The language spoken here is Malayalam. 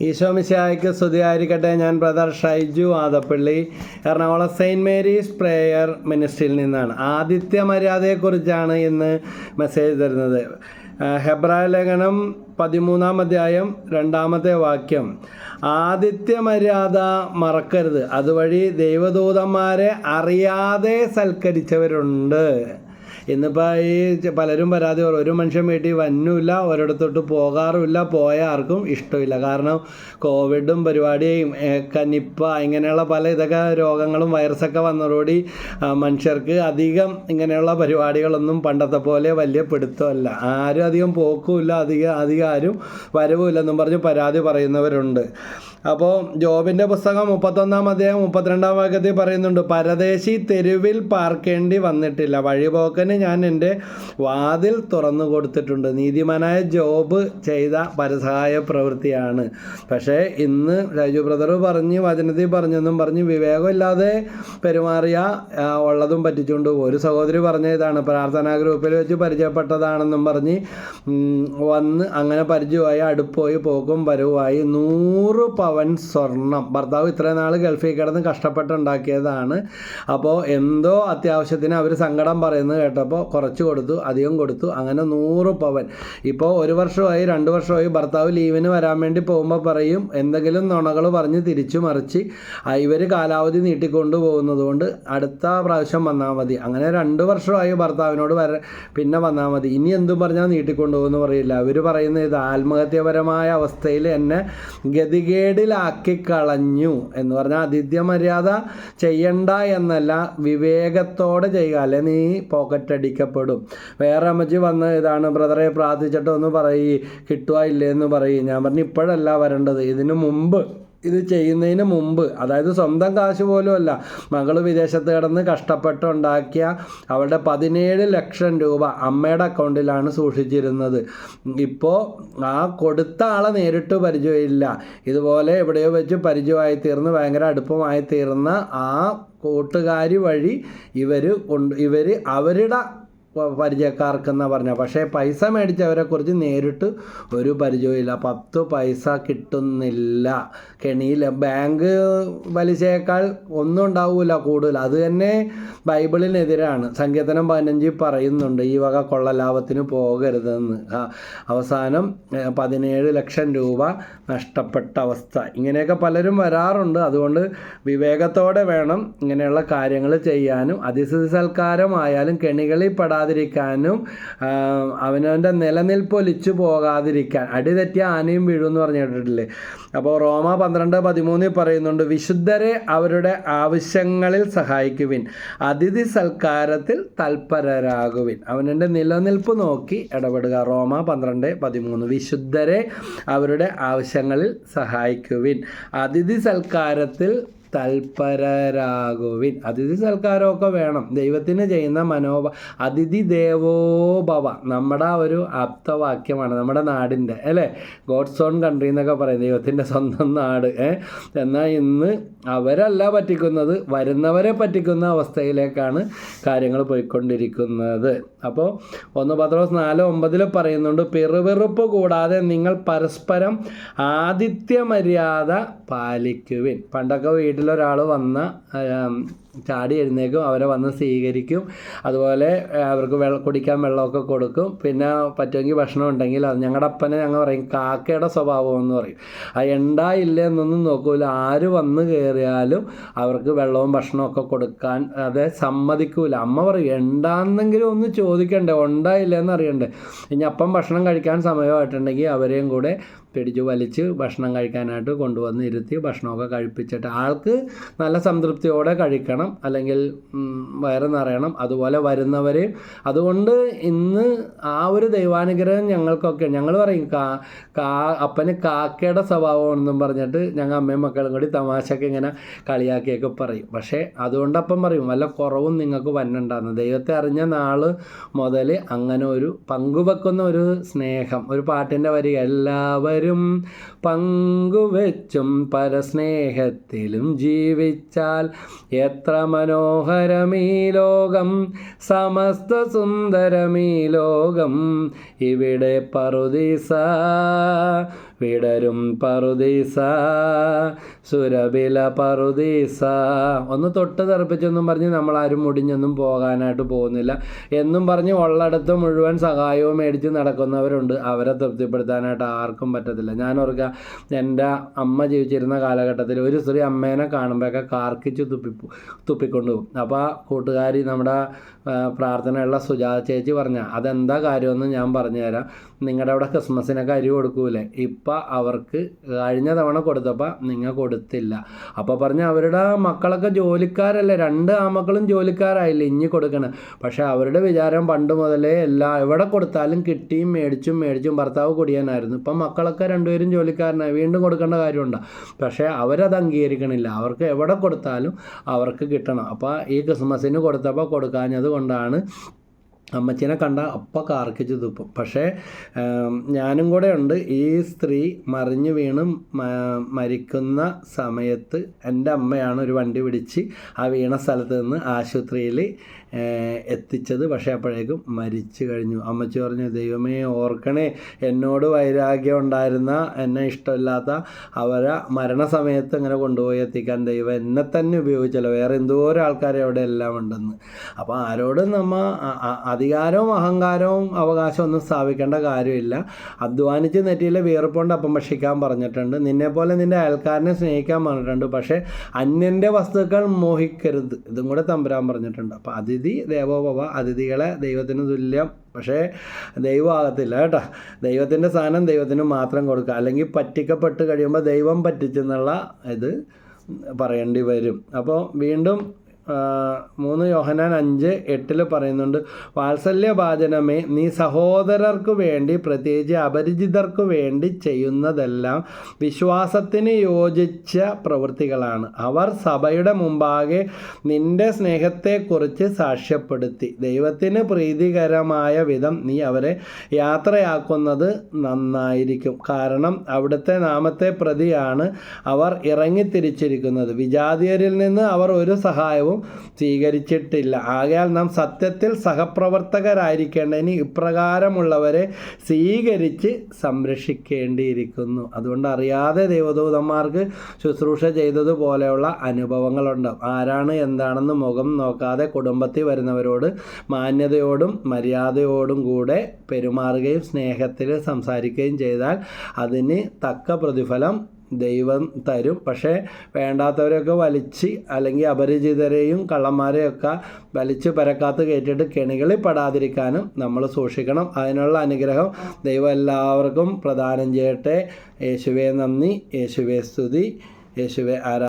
ഈശോമിശായ്ക്ക് സ്തുതിയായിരിക്കട്ടെ. ഞാൻ brother Shaiju Adappally. Ernakulam saint Mary's prayer മിനിസ്ട്രിയിൽ നിന്നാണ്. ആദിത്യ മര്യാദയെക്കുറിച്ചാണ് ഇന്ന് മെസ്സേജ് തരുന്നത്. ഹെബ്രായ ലേഖനം പതിമൂന്നാം അധ്യായം രണ്ടാമത്തെ വാക്യം. ആദിത്യ മര്യാദ മറക്കരുത്. അതുവഴി ദൈവദൂതന്മാരെ അറിയാതെ സൽക്കരിച്ചവരുണ്ട്. ഇന്നിപ്പോൾ ഈ പലരും പരാതി പറയും ഒരു മനുഷ്യൻ വീട്ടിൽ വന്നുമില്ല ഒരിടത്തോട്ട് പോകാറുമില്ല പോയ ആർക്കും ഇഷ്ടമില്ല. കാരണം കോവിഡും പരിപാടിയും കനിപ്പ ഇങ്ങനെയുള്ള പല ഇതൊക്കെ രോഗങ്ങളും വൈറസൊക്കെ വന്നതോടുകൂടി മനുഷ്യർക്ക് അധികം ഇങ്ങനെയുള്ള പരിപാടികളൊന്നും പണ്ടത്തെ പോലെ വലിയ പിടുത്തമല്ല. ആരും അധികം പോക്കുമില്ല അധികം അധികം ആരും വരവുമില്ലെന്നും പറഞ്ഞ് പരാതി പറയുന്നവരുണ്ട്. അപ്പോൾ ജോബിന്റെ പുസ്തകം മുപ്പത്തൊന്നാം അധ്യായം മുപ്പത്തിരണ്ടാം വാക്യത്തിൽ പറയുന്നുണ്ട് പരദേശി തെരുവിൽ പാർക്കേണ്ടി വന്നിട്ടില്ല. വഴിപോക്കന് ഞാൻ എന്റെ വാതിൽ തുറന്നു കൊടുത്തിട്ടുണ്ട്. നീതിമാനായ ജോബ് ചെയ്ത പരസഹായ പ്രവൃത്തിയാണ്. പക്ഷേ ഇന്ന് രാജു ബ്രദർ പറഞ്ഞ് വചനത്തിൽ പറഞ്ഞെന്നും പറഞ്ഞ് വിവേകമില്ലാതെ പെരുമാറിയ ഉള്ളതും പറ്റിച്ചുകൊണ്ട് ഒരു സഹോദരി പറഞ്ഞ ഇതാണ് പ്രാർത്ഥനാ ഗ്രൂപ്പിൽ വെച്ച് പരിചയപ്പെട്ടതാണെന്നും പറഞ്ഞ് വന്ന് അങ്ങനെ പരിചയമായി അടുപ്പോയി പോക്കും വരവുമായി നൂറ് പവൻ സ്വർണം. ഭർത്താവ് ഇത്രയും നാൾ ഗൾഫിൽ കിടന്ന് കഷ്ടപ്പെട്ടുണ്ടാക്കിയതാണ്. അപ്പോൾ എന്തോ അത്യാവശ്യത്തിന് അവർ സങ്കടം പറയുന്നത് കേട്ടപ്പോൾ കുറച്ച് കൊടുത്തു അധികം കൊടുത്തു അങ്ങനെ നൂറ് പവൻ. ഇപ്പോൾ ഒരു വർഷമായി രണ്ട് വർഷമായി ഭർത്താവ് ലീവിന് വരാൻ വേണ്ടി പോകുമ്പോൾ പറയും എന്തെങ്കിലും നുണകൾ പറഞ്ഞ് തിരിച്ചു മറിച്ച് ഇവർ കാലാവധി നീട്ടിക്കൊണ്ടു പോകുന്നത് കൊണ്ട് അടുത്ത പ്രാവശ്യം വന്നാൽ മതി. അങ്ങനെ രണ്ട് വർഷമായി ഭർത്താവിനോട് വര പിന്നെ വന്നാൽ മതി. ഇനി എന്തും പറഞ്ഞാൽ നീട്ടിക്കൊണ്ടു പോകുമെന്ന് പറയില്ല. അവർ പറയുന്നത് ഇത് ആത്മഹത്യപരമായ അവസ്ഥയിൽ എന്നെ ഗതികേടിലാക്കി കളഞ്ഞു എന്ന് പറഞ്ഞാൽ ആതിഥ്യ മര്യാദ ചെയ്യണ്ട എന്നല്ല വിവേകത്തോടെ ചെയ്യുക. അല്ലെ നീ പോക്കറ്റ് അടിക്കപ്പെടും. വേറെ അമ്മച്ചി വന്ന് ഇതാണ് ബ്രദറെ പ്രാർത്ഥിച്ചിട്ടൊന്ന് പറയ് കിട്ടുക ഇല്ലേ എന്ന് പറയും. ഞാൻ പറഞ്ഞു ഇപ്പോഴല്ല വരേണ്ടത്. ഇതിനു മുമ്പ് ഇത് ചെയ്യുന്നതിന് മുമ്പ് അതായത് സ്വന്തം കാശ് പോലും അല്ല മകൾ വിദേശത്ത് കിടന്ന് കഷ്ടപ്പെട്ടുണ്ടാക്കിയ അവളുടെ പതിനേഴ് ലക്ഷം രൂപ അമ്മയുടെ അക്കൗണ്ടിലാണ് സൂക്ഷിച്ചിരുന്നത്. ഇപ്പോൾ ആ കൊടുത്ത ആളെ നേരിട്ട് പരിചയമില്ല. ഇതുപോലെ എവിടെയോ വെച്ച് പരിചയമായി തീർന്ന് ഭയങ്കര അടുപ്പമായി തീർന്ന ആ കൂട്ടുകാരി വഴി ഇവർ കൊണ്ട് ഇവർ അവരുടെ പരിചയക്കാർക്കെന്നാ പറഞ്ഞ. പക്ഷേ പൈസ മേടിച്ചവരെ കുറിച്ച് നേരിട്ട് ഒരു പരിചയമില്ല പത്ത് പൈസ കിട്ടുന്നില്ല. കെണിയില്ല ബാങ്ക് പലിശയേക്കാൾ ഒന്നും ഉണ്ടാവില്ല കൂടുതൽ. അത് തന്നെ ബൈബിളിനെതിരാണ്. സങ്കീർത്തനം പതിനഞ്ചിൽ പറയുന്നുണ്ട് ഈ വക കൊള്ളലാഭത്തിന് പോകരുതെന്ന്. ആ, അവസാനം പതിനേഴ് ലക്ഷം രൂപ നഷ്ടപ്പെട്ട അവസ്ഥ. ഇങ്ങനെയൊക്കെ പലരും വരാറുണ്ട്. അതുകൊണ്ട് വിവേകത്തോടെ വേണം ഇങ്ങനെയുള്ള കാര്യങ്ങൾ ചെയ്യാനും. അതിഥി സൽക്കാരമായാലും കെണികളിൽ പെടാതിരിക്കാനും ആ, അവനവന്റെ നിലനിൽപ്പ് ഒലിച്ചു പോകാതിരിക്കാൻ അടിതെറ്റിയ ആനയും വീഴും എന്ന് പറഞ്ഞു കേട്ടിട്ടില്ലേ? അപ്പോൾ റോമ പന്ത്രണ്ട് പതിമൂന്നിൽ പറയുന്നുണ്ട് വിശുദ്ധരെ അവരുടെ ആവശ്യങ്ങളിൽ സഹായിക്കുവിൻ അതിഥി സൽക്കാരത്തിൽ തൽപരരാകുവിൻ. അവനന്റെ നിലനിൽപ്പ് നോക്കി ഇടപെടുക. റോമ പന്ത്രണ്ട് പതിമൂന്ന് വിശുദ്ധരെ അവരുടെ ആവശ്യങ്ങളിൽ സഹായിക്കുവിൻ അതിഥി സൽക്കാരത്തിൽ തൽപരരാകുവിൻ. അതിഥി സൽക്കാരമൊക്കെ വേണം. ദൈവത്തിന് ചെയ്യുന്ന മനോഭ അതിഥി ദേവോഭവ. നമ്മുടെ ഒരു ആപ്തവാക്യമാണ് നമ്മുടെ നാടിന്റെ അല്ലേ? ഗോഡ്സ് ഓൺ കൺട്രി എന്നൊക്കെ പറയും. ദൈവത്തിന്റെ സ്വന്തം നാട് എന്നാൽ ഇന്ന് അവരല്ല പറ്റിക്കുന്നത് വരുന്നവരെ പറ്റിക്കുന്ന അവസ്ഥയിലേക്കാണ് കാര്യങ്ങൾ പോയിക്കൊണ്ടിരിക്കുന്നത്. അപ്പോൾ ഒന്ന് പത്രോസ് നാല് ഒമ്പതിൽ പറയുന്നുണ്ട് പിറുപിറുപ്പ് കൂടാതെ നിങ്ങൾ പരസ്പരം ആതിഥ്യ മര്യാദ പാലിക്കുവിൻ. പണ്ടൊക്കെ വീട്ടിലൊരാൾ വന്ന ചാടി എഴുന്നേക്കും അവരെ വന്ന് സ്വീകരിക്കും. അതുപോലെ അവർക്ക് വെള്ളം കുടിക്കാൻ വെള്ളമൊക്കെ കൊടുക്കും. പിന്നെ പറ്റുമെങ്കിൽ ഭക്ഷണം ഉണ്ടെങ്കിൽ അത് ഞങ്ങളുടെ അപ്പനെ ഞങ്ങൾ പറയും കാക്കയുടെ സ്വഭാവം എന്ന് പറയും. ആ ഉണ്ടാ ഇല്ല എന്നൊന്നും നോക്കൂല. ആര് വന്ന് കയറിയാലും അവർക്ക് വെള്ളവും ഭക്ഷണമൊക്കെ കൊടുക്കാൻ അത് സമ്മതിക്കൂല. അമ്മ പറയും ഉണ്ടാന്നെങ്കിലും ഒന്ന് ചോദിക്കണ്ടേ? ഉണ്ടാ ഇല്ല എന്നറിയണ്ടേ ഇനി അപ്പം ഭക്ഷണം കഴിക്കാൻ സമയമായിട്ടുണ്ടെങ്കിൽ അവരെയും കൂടെ പിടിച്ച് വലിച്ച് ഭക്ഷണം കഴിക്കാനായിട്ട് കൊണ്ടുവന്ന് ഇരുത്തി ഭക്ഷണമൊക്കെ കഴിപ്പിച്ചിട്ട് ആൾക്ക് നല്ല സംതൃപ്തിയോടെ കഴിക്കണം. അല്ലെങ്കിൽ ഉം, വയറ് നിറയണം അതുപോലെ വരുന്നവരെയും അതുകൊണ്ട് ഇന്ന് ആ ഒരു ദൈവാനുഗ്രഹം ഞങ്ങൾക്കൊക്കെ ഞങ്ങൾ പറയും കാ കാ അപ്പന് കാക്കയുടെ സ്വഭാവമാണെന്നും പറഞ്ഞിട്ട് ഞങ്ങൾ അമ്മയും മക്കളും കൂടി തമാശക്ക് ഇങ്ങനെ കളിയാക്കിയൊക്കെ പറയും. പക്ഷേ അതുകൊണ്ടപ്പം പറയും വല്ല കുറവും നിങ്ങൾക്ക് വന്നിട്ടുണ്ടാകുന്നു ദൈവത്തെ അറിഞ്ഞ നാൾ മുതൽ അങ്ങനെ ഒരു പങ്കുവെക്കുന്ന ഒരു സ്നേഹം ഒരു പാട്ടിന്റെ വരി എല്ലാവരും പങ്കുവെച്ചും പരസ്നേഹത്തിലും ജീവിച്ചാൽ എത്ര മനോഹരമീ ലോകം സമസ്ത സുന്ദരമീ ലോകം ഇവിടെ പറുദീസ വിടരും പറുദീസ സുരബില പറുദീസ. ഒന്ന് തൊട്ട് തെറപ്പിച്ചെന്നും പറഞ്ഞ് ആരും മുടിഞ്ഞൊന്നും പോകാനായിട്ട് പോകുന്നില്ല. എന്നും പറഞ്ഞ് ഉള്ളടത്ത് മുഴുവൻ സഹായവും മേടിച്ച് നടക്കുന്നവരുണ്ട്. അവരെ തൃപ്തിപ്പെടുത്താനായിട്ട് ആർക്കും പറ്റത്തില്ല. ഞാൻ ഓർക്കുക എന്റെ അമ്മ ജീവിച്ചിരുന്ന കാലഘട്ടത്തിൽ ഒരു സ്ത്രീ അമ്മേനെ കാണുമ്പോഴൊക്കെ കാർക്കിച്ച് തുപ്പി തുപ്പിക്കൊണ്ടു പോകും അപ്പോൾ കൂട്ടുകാരി നമ്മുടെ പ്രാർത്ഥനയുള്ള സുജാത ചേച്ചി പറഞ്ഞ അതെന്താ കാര്യമെന്ന് ഞാൻ പറഞ്ഞുതരാം. നിങ്ങളുടെ അവിടെ ക്രിസ്മസിനൊക്കെ അരി കൊടുക്കൂലേ? ഇപ്പം അവർക്ക് കഴിഞ്ഞ തവണ കൊടുത്തപ്പോൾ നിങ്ങൾ കൊടുത്തില്ല. അപ്പോൾ പറഞ്ഞ അവരുടെ മക്കളൊക്കെ ജോലിക്കാരല്ലേ രണ്ട് ആമക്കളും ജോലിക്കാരായില്ലേ ഇനി കൊടുക്കണം. പക്ഷേ അവരുടെ വിചാരം പണ്ട് മുതലേ എല്ലാ എവിടെ കൊടുത്താലും കിട്ടിയും മേടിച്ചും മേടിച്ചും ഭർത്താവ് കുടിയാനായിരുന്നു. ഇപ്പം മക്കളൊക്കെ രണ്ടുപേരും ജോലിക്കാരനായി വീണ്ടും കൊടുക്കേണ്ട കാര്യമുണ്ടോ? പക്ഷേ അവരത് അംഗീകരിക്കണില്ല. അവർക്ക് എവിടെ കൊടുത്താലും അവർക്ക് കിട്ടണം. അപ്പോൾ ഈ ക്രിസ്മസിന് കൊടുത്തപ്പോൾ കൊടുക്കാഞ്ഞത് കൊണ്ടാണ് അമ്മച്ചീനെ കണ്ട അപ്പം കാർക്കിച്ച് തുപ്പും. പക്ഷേ ഞാനും കൂടെ ഉണ്ട്. ഈ സ്ത്രീ മറിഞ്ഞു വീണ് മരിക്കുന്ന സമയത്ത് എന്റെ അമ്മയാണ് ഒരു വണ്ടി പിടിച്ച് ആ വീണ സ്ഥലത്ത് നിന്ന് ആശുപത്രിയിൽ എത്തിച്ചത്. പക്ഷേ അപ്പോഴേക്കും മരിച്ചു കഴിഞ്ഞു. അമ്മച്ചി പറഞ്ഞു ദൈവമേ ഓർക്കണേ എന്നോട് വൈരാഗ്യം ഉണ്ടായിരുന്ന എന്നെ ഇഷ്ടമില്ലാത്ത അവരെ മരണസമയത്ത് ഇങ്ങനെ കൊണ്ടുപോയി എത്തിക്കാൻ ദൈവം എന്നെ തന്നെ ഉപയോഗിച്ചല്ലോ. വേറെ എന്തോരം ആൾക്കാർ അവിടെ എല്ലാം ഉണ്ടെന്ന്. അപ്പോൾ ആരോടും നമ്മൾ അധികാരവും അഹങ്കാരവും അവകാശവും ഒന്നും സ്ഥാപിക്കേണ്ട കാര്യമില്ല. അധ്വാനിച്ച് നെറ്റിയിലെ വീർപ്പുകൊണ്ട് അപ്പം ഭക്ഷിക്കാൻ പറഞ്ഞിട്ടുണ്ട്. നിന്നെപ്പോലെ നിന്റെ അയൽക്കാരനെ സ്നേഹിക്കാൻ പറഞ്ഞിട്ടുണ്ട്. പക്ഷേ അന്യന്റെ വസ്തുക്കൾ മോഹിക്കരുത്. ഇതും കൂടെ തമ്പുരാൻ പറഞ്ഞിട്ടുണ്ട്. അപ്പോൾ അതിഥി ദേവോഭവ അതിഥികളെ ദൈവത്തിന് തുല്യം. പക്ഷേ ദൈവമാകത്തില്ല കേട്ടോ. ദൈവത്തിന്റെ സ്ഥാനം ദൈവത്തിന് മാത്രം കൊടുക്കുക. അല്ലെങ്കിൽ പറ്റിക്കപ്പെട്ട് കഴിയുമ്പോൾ ദൈവം പറ്റിച്ചെന്നുള്ള ഇത് പറയേണ്ടി വരും. അപ്പോൾ വീണ്ടും മൂന്ന് യോഹനാൻ അഞ്ച് എട്ടിൽ പറയുന്നുണ്ട് വാത്സല്യഭാചനമേ നീ സഹോദരർക്ക് വേണ്ടി പ്രത്യേകിച്ച് അപരിചിതർക്ക് വേണ്ടി ചെയ്യുന്നതെല്ലാം വിശ്വാസത്തിന് യോജിച്ച പ്രവൃത്തികളാണ്. അവർ സഭയുടെ മുമ്പാകെ നിന്റെ സ്നേഹത്തെക്കുറിച്ച് സാക്ഷ്യപ്പെടുത്തി. ദൈവത്തിന് പ്രീതികരമായ വിധം നീ അവരെ യാത്രയാക്കുന്നത് നന്നായിരിക്കും. കാരണം അവിടുത്തെ നാമത്തെ പ്രതിയാണ് അവർ ഇറങ്ങിത്തിരിച്ചിരിക്കുന്നത്. വിജാതീയരിൽ നിന്ന് അവർ ഒരു സഹായവും സ്വീകരിച്ചിട്ടില്ല. ആകയാൽ നാം സത്യത്തിൽ സഹപ്രവർത്തകരായിരിക്കേണ്ടതിന് ഇപ്രകാരമുള്ളവരെ സ്വീകരിച്ച് സംരക്ഷിക്കേണ്ടിയിരിക്കുന്നു. അതുകൊണ്ട് അറിയാതെ ദൈവദൂതന്മാർക്ക് ശുശ്രൂഷ ചെയ്തതുപോലെയുള്ള അനുഭവങ്ങളുണ്ടാവും ആരാണ് എന്താണെന്ന് മുഖം നോക്കാതെ കുടുംബത്തിൽ വരുന്നവരോട് മാന്യതയോടും മര്യാദയോടും കൂടെ പെരുമാറുകയും സ്നേഹത്തിൽ സംസാരിക്കുകയും ചെയ്താൽ അതിന് തക്ക പ്രതിഫലം ദൈവം തരും. പക്ഷേ വേണ്ടാത്തവരെയൊക്കെ വലിച്ച് അല്ലെങ്കിൽ അപരിചിതരെയും കള്ളന്മാരെയൊക്കെ വലിച്ച് പരക്കാത്ത് കയറ്റിയിട്ട് കെണികളിൽ പെടാതിരിക്കാനും നമ്മൾ സൂക്ഷിക്കണം. അതിനുള്ള അനുഗ്രഹം ദൈവം എല്ലാവർക്കും പ്രദാനം ചെയ്യട്ടെ. യേശുവേ നന്ദി. യേശുവേ സ്തുതി. യേശുവേ ആരാ